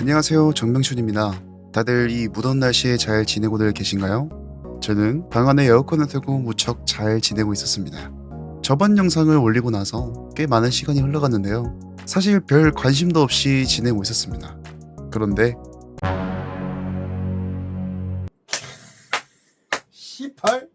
안녕하세요 정명춘입니다. 다들 이 무더운 날씨에 잘 지내고들 계신가요? 저는 방 안에 에어컨을 틀고 무척 잘 지내고 있었습니다. 저번 영상을 올리고 나서 꽤 많은 시간이 흘러갔는데요. 사실 별 관심도 없이 지내고 있었습니다. 그런데 시팔?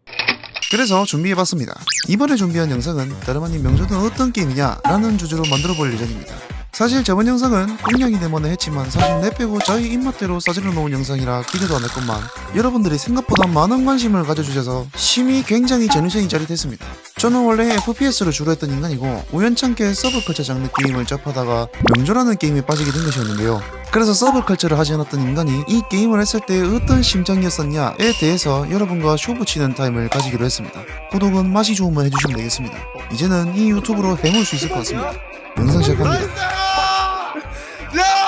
그래서 준비해봤습니다. 이번에 준비한 영상은 다름 아닌 명조는 어떤 게임이냐 라는 주제로 만들어볼 예정입니다. 사실 저번 영상은 공략이 때문에 했지만 사실 내 빼고 저희 입맛대로 싸질러 놓은 영상이라 기대도 안 했건만 여러분들이 생각보다 많은 관심을 가져주셔서 심히 굉장히 제누생이 짜릿했습니다. 저는 원래 FPS를 주로 했던 인간이고 우연찮게 서브컬처 장르 게임을 접하다가 명조라는 게임에 빠지게 된 것이었는데요. 그래서 서브컬처를 하지 않았던 인간이 이 게임을 했을 때 어떤 심정이었었냐에 대해서 여러분과 쇼부 치는 타임을 가지기로 했습니다. 구독은 맛이 좋으면 해주시면 되겠습니다. 이제는 이 유튜브로 해볼 수 있을 것 같습니다. 영상 시작합니다. No!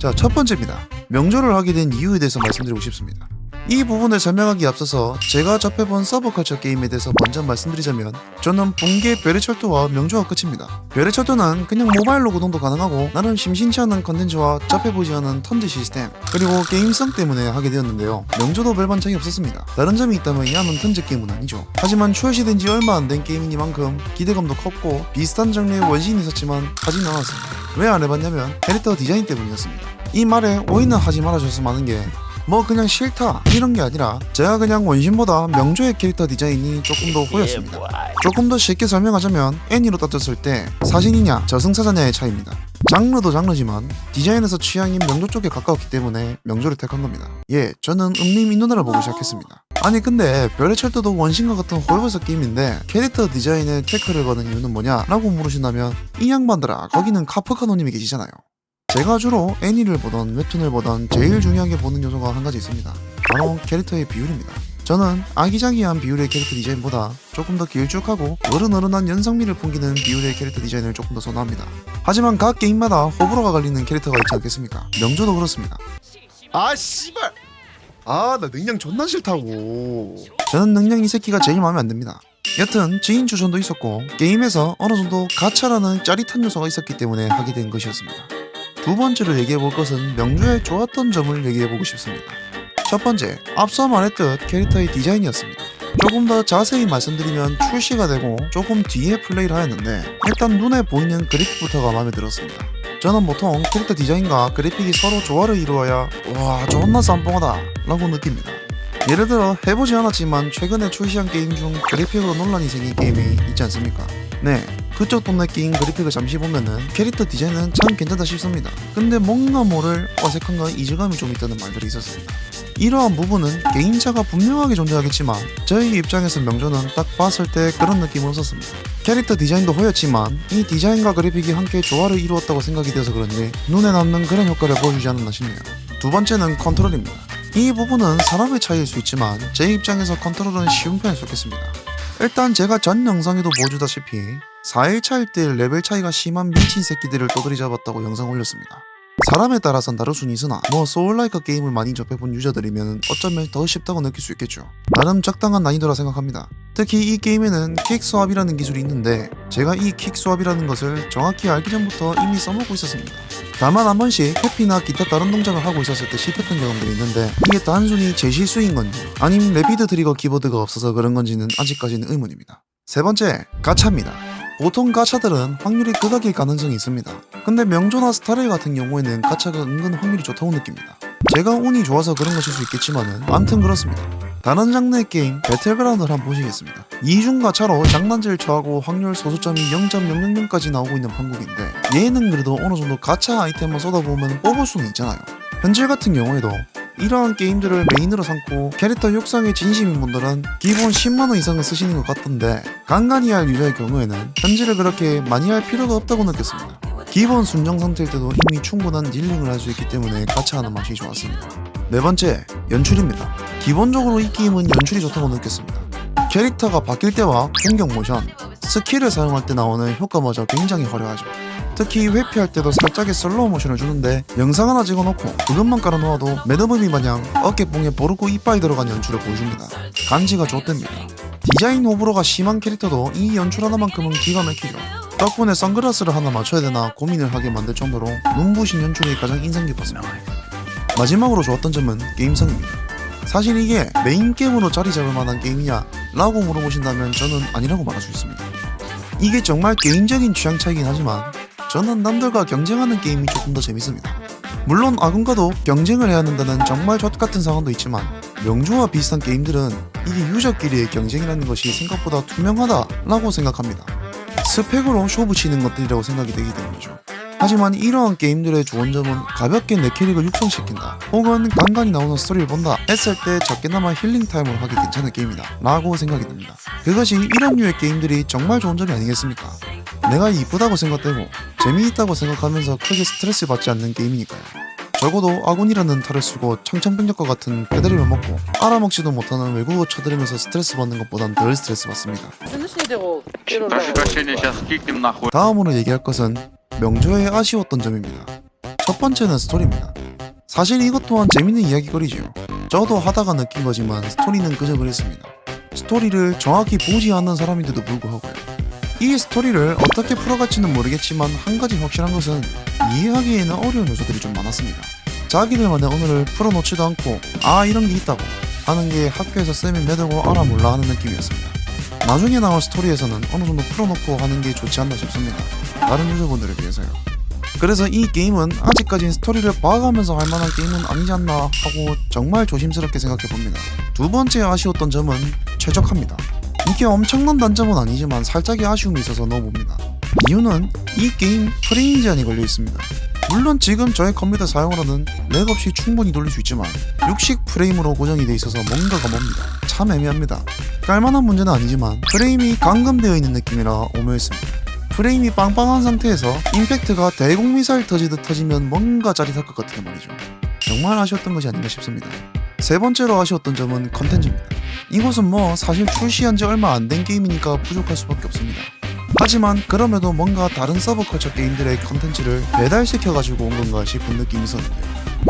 자, 첫 번째입니다. 명조를 하게 된 이유에 대해서 말씀드리고 싶습니다. 이 부분을 설명하기 앞서서 제가 접해본 서브컬처 게임에 대해서 먼저 말씀드리자면 저는 붕괴 별의 철도와 명조가 끝입니다. 별의 철도는 그냥 모바일로 구동도 가능하고 나름 심심치 않은 컨텐츠와 접해보지 않은 턴제 시스템 그리고 게임성 때문에 하게 되었는데요. 명조도 별반짝이 없었습니다. 다른 점이 있다면 이하는 턴제 게임은 아니죠. 하지만 출시된 지 얼마 안 된 게임이니만큼 기대감도 컸고 비슷한 장르의 원신이 있었지만 하진 않았습니다. 왜 안 해봤냐면 캐릭터 디자인 때문이었습니다. 이 말에 오해는 하지 말아줬으면 하는 게뭐 그냥 싫다 이런 게 아니라 제가 그냥 원신보다 명조의 캐릭터 디자인이 조금 더 호였습니다. 조금 더 쉽게 설명하자면 애니로 따졌을 때 사신이냐 저승사자냐의 차이입니다. 장르도 장르지만 디자인에서 취향이 명조 쪽에 가까웠기 때문에 명조를 택한 겁니다. 예, 저는 음림 이 누나를 보고 시작했습니다. 아니 근데 별의 철도도 원신과 같은 홀버서 게임인데 캐릭터 디자인에 태클을 거는 이유는 뭐냐? 라고 물으신다면 이 양반들아 거기는 카프카노님이 계시잖아요. 제가 주로 애니를 보던 웹툰을 보던 제일 중요하게 보는 요소가 한 가지 있습니다. 바로 캐릭터의 비율입니다. 저는 아기자기한 비율의 캐릭터 디자인보다 조금 더 길쭉하고 어른어른한 연상미를 풍기는 비율의 캐릭터 디자인을 조금 더 선호합니다. 하지만 각 게임마다 호불호가 갈리는 캐릭터가 있지 않겠습니까? 명조도 그렇습니다. 아 씨발. 아 나 능량 존나 싫다고. 저는 능력 이 새끼가 제일 마음에 안 듭니다. 여튼 지인 추천도 있었고 게임에서 어느 정도 가차라는 짜릿한 요소가 있었기 때문에 하게 된 것이었습니다. 두 번째로 얘기해 볼 것은 명조의 좋았던 점을 얘기해 보고 싶습니다. 첫 번째, 앞서 말했듯 캐릭터의 디자인이었습니다. 조금 더 자세히 말씀드리면 출시가 되고 조금 뒤에 플레이를 하였는데 일단 눈에 보이는 그래픽부터가 마음에 들었습니다. 저는 보통 캐릭터 디자인과 그래픽이 서로 조화를 이루어야 와 존나 쌈뽕하다 라고 느낍니다. 예를 들어 해보지 않았지만 최근에 출시한 게임 중 그래픽으로 논란이 생긴 게임이 있지 않습니까? 네, 그쪽 동네 게임 그래픽을 잠시 보면은 캐릭터 디자인은 참 괜찮다 싶습니다. 근데 뭔가 모를 어색함과 이질감이 좀 있다는 말들이 있었습니다. 이러한 부분은 개인차가 분명하게 존재하겠지만 저희 입장에서 명조는 딱 봤을 때 그런 느낌을 얻었습니다. 캐릭터 디자인도 호였지만 이 디자인과 그래픽이 함께 조화를 이루었다고 생각이 되어서 그런지 눈에 남는 그런 효과를 보여주지 않았나 싶네요. 두 번째는 컨트롤입니다. 이 부분은 사람의 차이일 수 있지만 제 입장에서 컨트롤은 쉬운 편에 속했습니다. 일단 제가 전 영상에도 보여주다시피 4일차일 때 레벨 차이가 심한 미친 새끼들을 또들이 잡았다고 영상 올렸습니다. 사람에 따라선 수는 있으나 뭐 소울라이크 게임을 많이 접해본 유저들이면 어쩌면 더 쉽다고 느낄 수 있겠죠. 나름 적당한 난이도라 생각합니다. 특히 이 게임에는 킥 스왑이라는 기술이 있는데 제가 이킥 스왑이라는 것을 정확히 알기 전부터 이미 써먹고 있었습니다. 다만 한 번씩 회피나 기타 다른 동작을 하고 있었을 때 실패했던 경험들이 있는데 이게 단순히 제 실수인 건지 아님 레피드 트리거 키보드가 없어서 그런 건지는 아직까지는 의문입니다. 세 번째, 가차입니다. 보통 가차들은 확률이 극악일 가능성이 있습니다. 근데 명조나 스타레일 같은 경우에는 가차가 은근 확률이 좋다고 느낍니다. 제가 운이 좋아서 그런 것일 수 있겠지만은 암튼 그렇습니다. 다른 장르의 게임 배틀그라운드를 한번 보시겠습니다. 이중 가차로 장난질 처하고 확률 소수점이 0.000까지 나오고 있는 판국인데 얘는 그래도 어느 정도 가차 아이템만 쏟아보면 뽑을 수는 있잖아요. 현질 같은 경우에도 이러한 게임들을 메인으로 삼고 캐릭터 육성에 진심인 분들은 기본 10만원 이상은 쓰시는 것 같던데 간간히 할 유저의 경우에는 현질을 그렇게 많이 할 필요가 없다고 느꼈습니다. 기본 순정 상태일 때도 이미 충분한 딜링을 할 수 있기 때문에 가차하는 맛이 좋았습니다. 네 번째, 연출입니다. 기본적으로 이 게임은 연출이 좋다고 느꼈습니다. 캐릭터가 바뀔 때와 공격 모션, 스킬을 사용할 때 나오는 효과 마저 굉장히 화려하죠. 특히 회피할 때도 살짝의 슬로우 모션을 주는데 영상 하나 찍어놓고 그것만 깔아놓아도 매너무비 마냥 어깨뽕에 보르고 이빨이 들어간 연출을 보여줍니다. 간지가 좋답니다. 디자인 호불호가 심한 캐릭터도 이 연출 하나만큼은 기가 막히죠. 덕분에 선글라스를 하나 맞춰야 되나 고민을 하게 만들 정도로 눈부신 연출이 가장 인상 깊었습니다. 마지막으로 좋았던 점은 게임성입니다. 사실 이게 메인 게임으로 자리 잡을 만한 게임이냐 라고 물어보신다면 저는 아니라고 말할 수 있습니다. 이게 정말 개인적인 취향 차이긴 하지만 저는 남들과 경쟁하는 게임이 조금 더 재밌습니다. 물론 아군과도 경쟁을 해야 한다는 정말 젖같은 상황도 있지만 명조와 비슷한 게임들은 이게 유저끼리의 경쟁이라는 것이 생각보다 투명하다라고 생각합니다. 스펙으로 쇼부 치는 것들이라고 생각이 되기 때문이죠. 하지만 이러한 게임들의 좋은 점은 가볍게 내 캐릭을 육성시킨다. 혹은 간간히 나오는 스토리를 본다. 했을 때 적게나마 힐링 타임을 하기 괜찮은 게임이다. 라고 생각이 듭니다. 그것이 이런 류의 게임들이 정말 좋은 점이 아니겠습니까? 내가 이쁘다고 생각되고 재미있다고 생각하면서 크게 스트레스 받지 않는 게임이니까요. 적어도 아군이라는 탈을 쓰고 청천벽력과 같은 배달이면 먹고 알아먹지도 못하는 외국어 쳐들으면서 스트레스 받는 것보단 덜 스트레스 받습니다. 다음으로 얘기할 것은 명조의 아쉬웠던 점입니다. 첫 번째는 스토리입니다. 사실 이것 또한 재밌는 이야기거리지요. 저도 하다가 느낀 거지만 스토리는 그저 그랬습니다. 스토리를 정확히 보지 않는 사람인데도 불구하고요. 이 스토리를 어떻게 풀어갈지는 모르겠지만 한 가지 확실한 것은 이해하기에는 어려운 요소들이 좀 많았습니다. 자기들만의 언어를 풀어놓지도 않고 아 이런 게 있다고 하는 게 학교에서 쌤이 매들고 알아 몰라 하는 느낌이었습니다. 나중에 나올 스토리에서는 어느 정도 풀어놓고 하는 게 좋지 않나 싶습니다. 다른 유저분들에 비해서요. 그래서 이 게임은 아직까진 스토리를 봐가면서 할 만한 게임은 아니지 않나 하고 정말 조심스럽게 생각해 봅니다. 두 번째 아쉬웠던 점은 최적화입니다. 이게 엄청난 단점은 아니지만 살짝의 아쉬움이 있어서 넣어봅니다. 이유는 이 게임 프레임 제한이 걸려 있습니다. 물론 지금 저의 컴퓨터 사용으로는 렉 없이 충분히 돌릴 수 있지만 60 프레임으로 고정이 돼 있어서 뭔가가 뭡니다. 참 애매합니다. 깔만한 문제는 아니지만 프레임이 감금되어 있는 느낌이라 오묘했습니다. 프레임이 빵빵한 상태에서 임팩트가 대공 미사일 터지듯 터지면 뭔가 짜릿할 것 같은 말이죠. 정말 아쉬웠던 것이 아닌가 싶습니다. 세 번째로 아쉬웠던 점은 컨텐츠입니다. 이곳은 뭐 사실 출시한 지 얼마 안 된 게임이니까 부족할 수밖에 없습니다. 하지만 그럼에도 뭔가 다른 서브컬처 게임들의 컨텐츠를 배달시켜가지고 온 건가 싶은 느낌이 있었는데요.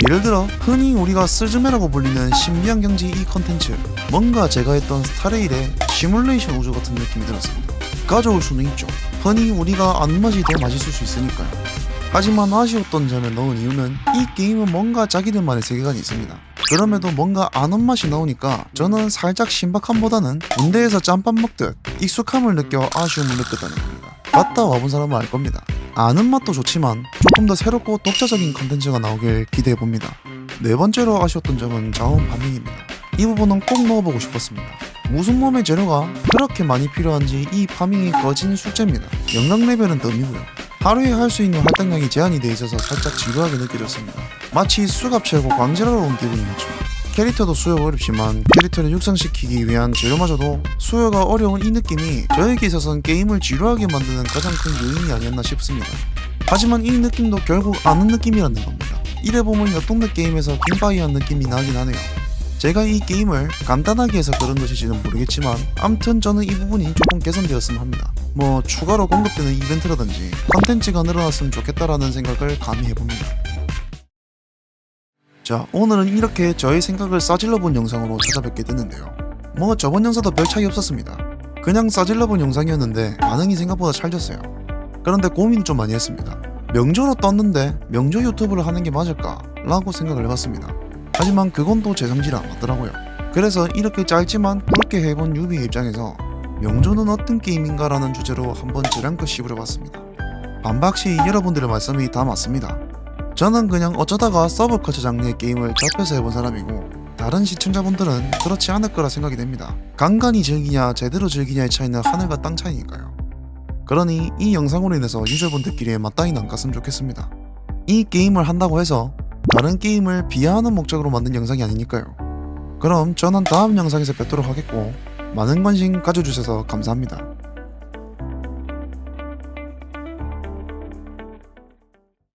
예를 들어 흔히 우리가 스즈메라고 불리는 신비한 경지 이 컨텐츠 뭔가 제가 했던 스타레일의 시뮬레이션 우주 같은 느낌이 들었습니다. 가져올 수는 있죠. 흔히 우리가 아는 맛이 더 맛있을 수 있으니까요. 하지만 아쉬웠던 점에 넣은 이유는 이 게임은 뭔가 자기들만의 세계관이 있습니다. 그럼에도 뭔가 아는 맛이 나오니까 저는 살짝 신박함보다는 군대에서 짬밥 먹듯 익숙함을 느껴 아쉬움을 느꼈다는 겁니다. 갔다 와본 사람은 알 겁니다. 아는 맛도 좋지만 조금 더 새롭고 독자적인 컨텐츠가 나오길 기대해 봅니다. 네 번째로 아쉬웠던 점은 자원 반응입니다. 이 부분은 꼭 넣어보고 싶었습니다. 무슨 몸의 재료가 그렇게 많이 필요한지 이 파밍이 거진 숙제입니다. 영광 레벨은 덤이고요. 하루에 할 수 있는 할당량이 제한이 돼 있어서 살짝 지루하게 느껴졌습니다. 마치 수갑 채고 광질하러 온 기분이었죠. 캐릭터도 수요가 어렵지만 캐릭터를 육성시키기 위한 재료마저도 수요가 어려운 이 느낌이 저에게 있어서는 게임을 지루하게 만드는 가장 큰 요인이 아니었나 싶습니다. 하지만 이 느낌도 결국 아는 느낌이라는 겁니다. 이래보면 옆동네 게임에서 킹바이한 느낌이 나긴 하네요. 제가 이 게임을 간단하게 해서 그런 것일지는 모르겠지만 암튼 저는 이 부분이 조금 개선되었으면 합니다. 뭐 추가로 공급되는 이벤트라든지 컨텐츠가 늘어났으면 좋겠다라는 생각을 감히 해봅니다. 자 오늘은 이렇게 저의 생각을 싸질러본 영상으로 찾아뵙게 됐는데요. 뭐 저번 영상도 별 차이 없었습니다. 그냥 싸질러본 영상이었는데 반응이 생각보다 찰졌어요. 그런데 고민 좀 많이 했습니다. 명조로 떴는데 명조 유튜브를 하는 게 맞을까? 라고 생각을 해봤습니다. 하지만 그건 또 제 성질이 안 맞더라고요. 그래서 이렇게 짧지만 굵게 해본 유비의 입장에서 명조는 어떤 게임인가라는 주제로 한번 재량껏 씹어봤습니다. 반박시 여러분들의 말씀이 다 맞습니다. 저는 그냥 어쩌다가 서브컬처 장르의 게임을 접해서 해본 사람이고 다른 시청자분들은 그렇지 않을 거라 생각이 됩니다. 간간히 즐기냐 제대로 즐기냐의 차이는 하늘과 땅 차이니까요. 그러니 이 영상으로 인해서 유저분들끼리의 맞다이는 안 갔으면 좋겠습니다. 이 게임을 한다고 해서 다른 게임을 비하하는 목적으로 만든 영상이 아니니까요. 그럼 저는 다음 영상에서 뵙도록 하겠고 많은 관심 가져주셔서 감사합니다.